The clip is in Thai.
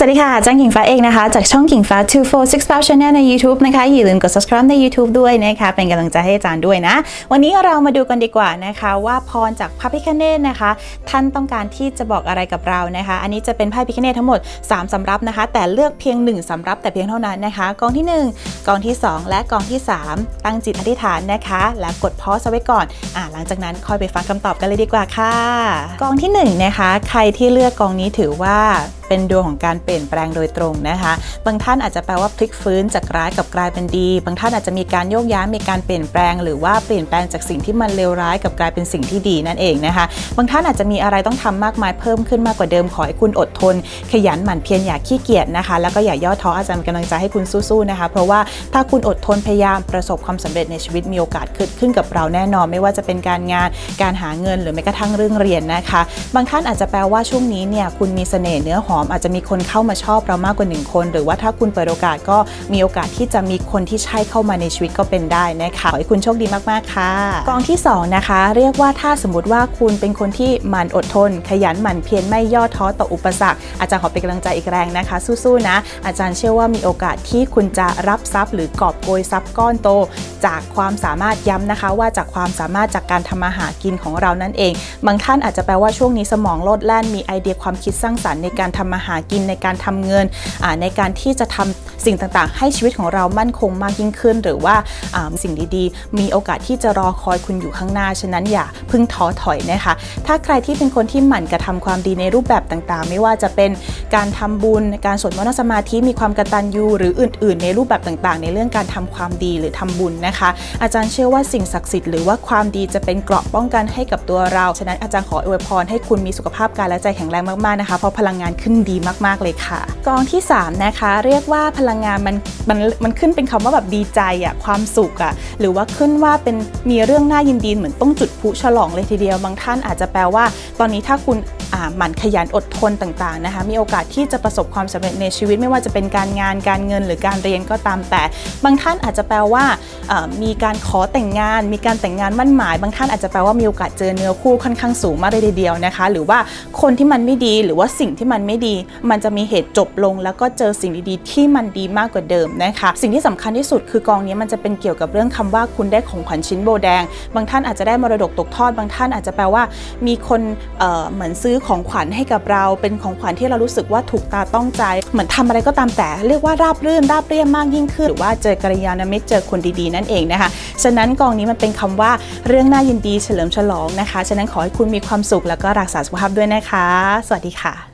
สวัสดีค่ะจ้างกิ่งฟ้าเองนะคะ จากช่องกิ่งฟ้า 246 Channel ใน YouTube นะคะ อย่าลืมกด subscribe ใน YouTube ด้วยนะคะ เป็นกำลังใจให้อาจารย์ด้วยนะ วันนี้เรามาดูกันดีกว่านะคะ ว่าพรจากพระพิคเนตนะคะ ท่านต้องการที่จะบอกอะไรกับเรานะคะ อันนี้จะเป็นไพ่พิคเนตทั้งหมด 3สำรับนะคะ แต่เลือกเพียง 1สำรับแต่เพียงเท่านั้นนะคะ กองที่ 1 กองที่ 2 และกองที่ 3 ตั้งจิตอธิษฐานนะคะ แล้วกดพอสไว้ก่อนอ่าหลังจากนั้นค่อยไปฟังคำตอบกันเลยดีกว่าค่ะ กองที่หนึ่งนะคะใครที่เลือกกองนี้ถือว่า เป็นดวงของการเปลี่ยนแปลงโดยตรงนะคะ บางท่านอาจจะแปลว่าพลิกฟื้นจากร้ายกับกลายเป็นดี บางท่านอาจจะมีการโยกย้ายมีการเปลี่ยนแปลง หรือว่าเปลี่ยนแปลงจากสิ่งที่มันเลวร้ายกับกลายเป็นสิ่งที่ดีนั่นเองนะคะ บางท่านอาจจะมีอะไรต้องทำมากมายเพิ่มขึ้นมากกว่าเดิมขอให้คุณอดทน ขยันหมั่นเพียรอย่าขี้เกียจนะคะ แล้วก็อย่าย่อท้ออาจารย์เป็นกำลังใจให้คุณสู้ๆนะคะ เพราะว่าถ้าคุณอดทนพยายามประสบความสำเร็จในชีวิตมีโอกาสเกิดขึ้นกับเราแน่นอน ไม่ว่าจะเป็นการงานการหาเงินหรือแม้กระทั่งเรื่องเรียนนะคะ บางท่านอาจจะแปลว่าช่วงนี้เนี่ยคุณมีเสน่ห์เนื้อหอมอาจจะมีคนเข้ามาชอบเรามากกว่าหนึ่งคน หรือว่าถ้าคุณเปิดโอกาสก็มีโอกาสที่จะมีคนที่ใช่เข้ามาในชีวิตก็เป็นได้นะคะขอให้คุณโชคดีมากๆค่ะกองที่สองนะคะเรียกว่าถ้าสมมติว่าคุณเป็นคนที่หมั่นอดทน ขยันหมั่นเพียรไม่ย่อท้อต่ออุปสรรค อาจารย์ขอเป็นกำลังใจอีกแรงนะคะ สู้ๆนะ อาจารย์เชื่อว่ามีโอกาสที่คุณจะรับทรัพย์ หรือกอบโกยทรัพย์ก้อนโตจากความสามารถย้ำนะคะ ว่าจากความสามารถจากการทำมาหากินของเรานั่นเอง บางท่านอาจจะแปลว่าช่วงนี้สมองโลดแล่นมีไอเดียความคิดสร้างสรรค์ในการทำมาหากินในการทำเงินในการที่จะทำสิ่งต่างๆ ให้ชีวิตของเรามั่นคงมากยิ่งขึ้น หรือว่าสิ่งดีๆ มีโอกาสที่จะรอคอยคุณอยู่ข้างหน้า ฉะนั้นอย่าพึ่งท้อถอยนะคะ ถ้าใครที่เป็นคนที่หมั่นกระทำความดีในรูปแบบต่างๆ ไม่ว่าจะเป็นการทำบุญ การสวดมนต์สมาธิมีความกตัญญูหรืออื่น ๆ ในรูปแบบต่างๆ ในเรื่องการทำความดีหรือทำบุญนะคะ อาจารย์เชื่อว่าสิ่งศักดิ์สิทธิ์หรือว่าความดีจะเป็นเกราะป้องกันให้กับตัวเรา ฉะนั้นอาจารย์ขออวยพรให้คุณมีสุขภาพกายและใจแข็งแรงมากๆนะคะ เพราะพลังงานขึ้นดีมากๆเลยค่ะ กองที่ 3 นะคะ เรียกว่าพลังงานมันมันมันขึ้นเป็นคำว่าแบบดีใจอะความสุขอะหรือว่าขึ้นว่าเป็นมีเรื่องน่ายินดีเหมือนต้องจุดพลุฉลองเลยทีเดียวบางท่านอาจจะแปลว่า ตอนนี้ถ้าคุณ หมั่นขยันอดทนต่างๆนะคะมีโอกาสที่จะประสบความสำเร็จในชีวิตไม่ว่าจะเป็นการงานการเงินหรือการเรียนก็ตามแต่ บางท่านอาจจะแปลว่ามีการขอแต่งงาน มีการแต่งงานมั่นหมาย บางท่านอาจจะแปลว่ามีโอกาสเจอเนื้อคู่ค่อนข้างสูงมากเลยทีเดียวนะคะ หรือว่าคนที่มันไม่ดีหรือว่าสิ่งที่มันไม่ดี มันจะมีเหตุจบลง แล้วก็เจอสิ่งดีๆ ที่มันดีมากกว่าเดิมนะคะสิ่งที่สำคัญที่สุดคือกองนี้มันจะเป็นเกี่ยวกับเรื่องคำว่าคุณได้ของขวัญชิ้นโบแดง บางท่านอาจจะได้มรดกตกทอด บางท่านอาจจะแปลว่า มีคนเหมือนซื้อของขวัญให้กับเรา เป็นของขวัญที่เรารู้สึกว่าถูกตาต้องใจ เหมือนทำอะไรก็ตามแต่ เรียกว่าราบรื่นราบเรียบมากยิ่งขึ้น หรือว่าเจอกัลยาณมิตรเจอคนดีๆ นั่นเองนะคะ ฉะนั้นกองนี้มันเป็นคำว่าเรื่องน่ายินดีเฉลิมฉลองนะคะ ฉะนั้นขอให้คุณมีความสุขแล้วก็รักษาสุขภาพด้วยนะคะ สวัสดีค่ะ